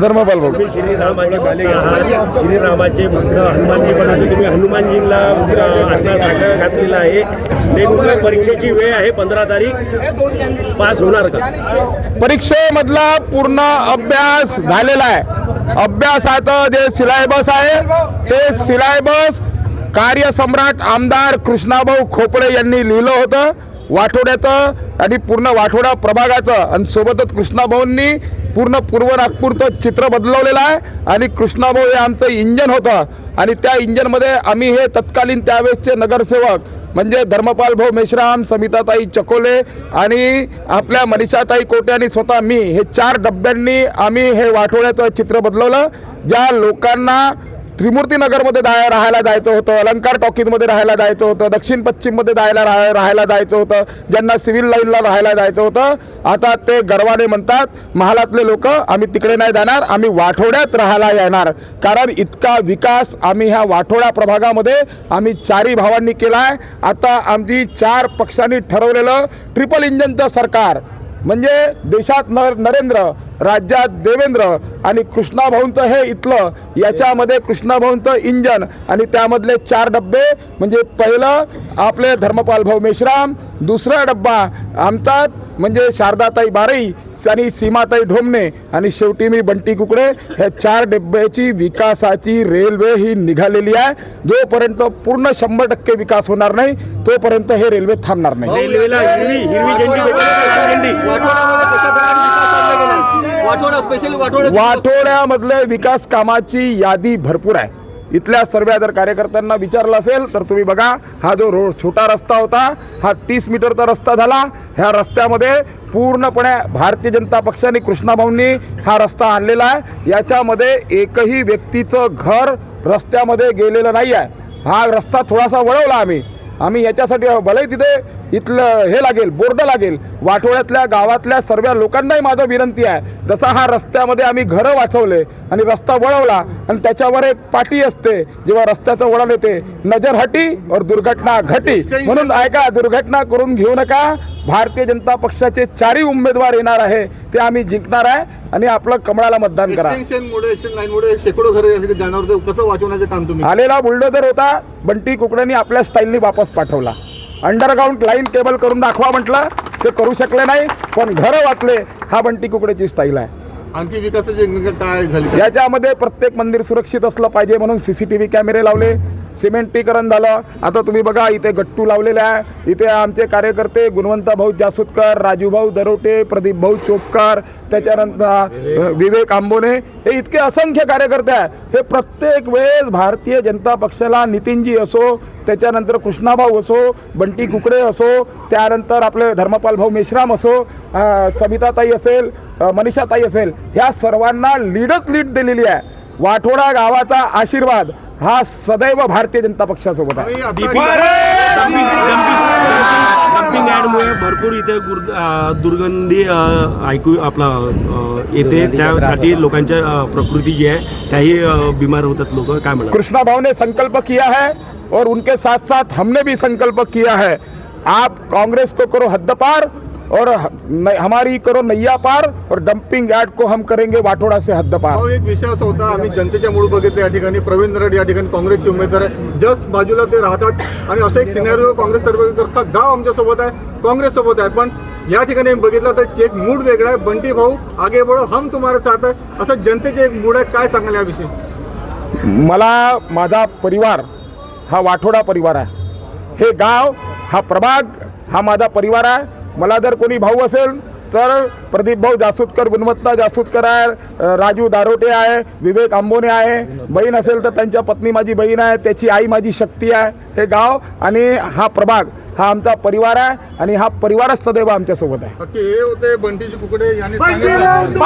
धर्मपाल भाऊ तुम्ही श्रीरामाचे श्रीरामाचे भक्त हनुमानजी पण तुम्ही हनुमानजींना आता साखर घातलेला आहे. नेमकं परीक्षेची वेळ आहे पंधरा तारीख. पास होणार का? परीक्षेमधला पूर्ण अभ्यास झालेला आहे. अभ्यासाचं जे सिलायबस आहे ते सिलायबस कार्यसम्राट आमदार कृष्णाभाऊ खोपडे यांनी लिहिलं होतं. वाठोड्याचं आणि पूर्ण वाठोडा प्रभागाचं. आणि सोबतच कृष्णाभाऊंनी पूर्ण पूर्व नागपूरचं चित्र बदलवलेलं आहे आणि कृष्णाभाऊ हे आमचं इंजन होतं. आणि त्या इंजनमध्ये आम्ही हे तत्कालीन त्यावेळेसचे नगरसेवक म्हणजे धर्मपाल भाऊ मेश्राम समिताताई चकोले आणि आपल्या मनीषाताई कोटे आणि स्वतः मी हे चार डब्यांनी आम्ही हे वाठवण्याचं चित्र बदलवलं. ज्या लोकांना त्रिमूर्तीनगरमध्ये जाय राहायला जायचं होतं. अलंकार टॉकीजमध्ये राहायला जायचं होतं. दक्षिण पश्चिममध्ये जायला राह राहायला जायचं होतं. ज्यांना सिव्हिल लाईनला राहायला जायचं होतं. आता ते गर्वाने म्हणतात महालातले लोक आम्ही तिकडे नाही जाणार. आम्ही वाठोड्यात राहायला येणार. कारण इतका विकास आम्ही ह्या वाठोडा प्रभागामध्ये आम्ही चारही भावांनी केला आहे आता आमची चार पक्षांनी ठरवलेलं ट्रिपल इंजनचं सरकार म्हणजे देशात नर नरेंद्र राज्यात देवेंद्र आणि कृष्णाभाऊंचं हे इथलं याच्यामध्ये कृष्णाभाऊंचं इंजन आणि त्यामधले चार डब्बे म्हणजे पहिलं आपले धर्मपाल भाऊ मेश्राम दुसरा डब्बा आमचा म्हणजे शारदाताई बारई आणि सीमाताई ढोमणे आणि शेवटी मी बंटी कुकडे. ह्या चार डब्याची विकासाची रेल्वे ही निघालेली आहे. जोपर्यंत पूर्ण शंभर टक्के विकास होणार नाही तोपर्यंत हे रेल्वे थांबणार नाही. रेल्वेला वाठोड्यामधले विकास कामाची यादी भरपूर आहे. इथल्या सर्व्या जर कार्यकर्त्यांना विचारलं असेल तर तुम्ही बघा हा जो रोड छोटा रस्ता होता हा तीस मीटरचा रस्ता झाला. ह्या रस्त्यामध्ये पूर्णपणे भारतीय जनता पक्षाने कृष्णाभाऊंनी हा रस्ता आणलेला आहे. याच्यामध्ये एकही व्यक्तीचं घर रस्त्यामध्ये गेलेलं नाही आहे हा रस्ता थोडासा वळवला आम्ही. आम्ही याच्यासाठी भले तिथे इथलं हे लागेल बोर्ड लागेल. वाठोळ्यातल्या गावातल्या सर्व लोकांनाही माझं विनंती आहे. जसा हा रस्त्यामध्ये आम्ही घरं वाचवले आणि रस्ता वळवला आणि त्याच्यावर एक पाटी असते जेव्हा रस्त्याचं वळण येते नजर हटी और दुर्घटना घटी. म्हणून ऐका दुर्घटना करून घेऊ नका. भारतीय जनता पक्षाचे चारही उमेदवार येणार आहे ते आम्ही जिंकणार आहे आणि आपलं कमळाला मतदान करा. शेकडो घरे कसं वाचवण्याचं काम तुम्ही? आलेला बुलडोजर होता बंटी कुकड्यांनी आपल्या स्टाईलनी वापस पाठवला. अंडरग्राऊंड लाईन केबल करून दाखवा म्हटलं ते करू शकले नाही पण घरं वाचले हा बंटी कुकड्याची स्टाईल आहे. आणखी विकासाची काय झाली? याच्यामध्ये प्रत्येक मंदिर सुरक्षित असलं पाहिजे म्हणून सी सी टी व्ही कॅमेरे लावले सिमेंटीकरण झालं. आता तुम्ही बघा इथे गट्टू लावलेले आहे. इथे आमचे कार्यकर्ते गुणवंत भाऊ जासूदकर राजूभाऊ दरोटे प्रदीप भाऊ चोपकर त्याच्यानंतर विवेक आंबोने हे इतके असंख्य कार्यकर्ते आहे हे प्रत्येक वेळेस भारतीय जनता पक्षाला नितीनजी असो त्याच्यानंतर कृष्णाभाऊ असो बंटी कुकडे असो त्यानंतर आपले धर्मपाल भाऊ मेश्राम असो सविताताई असेल मनीषाताई असेल ह्या सर्वांना लीडच लीड दिलेली आहे. वाठोडा गावाचा आशीर्वाद. हा सदैव भारतीय जनता पक्षासोबत आहे. भरपूर इथे दुर्गंधी ऐकू आपला येते. त्यासाठी लोकांच्या प्रकृती जी आहे त्याही बिमार होतात लोक. काय म्हणतात कृष्णा भाव ने संकल्प किया है और उनके साथ साथ हमने भी संकल्प किया है। आप कांग्रेस को करो हद्दपार और हमारी करो नैया पार और डंपिंग यार्ड को हम करेंगे वाठोड़ा से हद्दपार भाऊ एक विषय असा होता आम्ही जनतेच्या मूळ बघितलं या ठिकाणी प्रवीण दरड या ठिकाणी काँग्रेसचे उमेदवार आहे. जस्ट बाजूला ते राहतात आणि असं एक सिनेरिओ काँग्रेस तर्फे अख्खा गाव आमच्यासोबत आहे काँग्रेस सोबत आहे. पण या ठिकाणी बघितलं तर एक मूड वेगळा आहे. बंटी भाऊ आगे बढो हम तुम्हारे साथ आहे. असं जनतेचे एक मूड आहे. काय सांगाल याविषयी? मला माझा परिवार हा वाठोडा परिवार आहे. हे गाव हा प्रभाग हा माझा परिवार आहे. मला जर कोणी भाऊ असेल तर प्रदीप भाऊ जासूदकर गुणवत्ता जासूदकर आहे राजू दारोटे आहे विवेक आंबोने आहे बहीण असेल तर त्यांच्या पत्नी माझी बहीण आहे त्याची आई माझी शक्ती आहे हे गाव आणि हा प्रभाग हा आमचा परिवार आहे आणि हा परिवारच सदैव आमच्यासोबत आहे. बाकी हे होते बंटीजी कुकडे यांनी सांगितलं.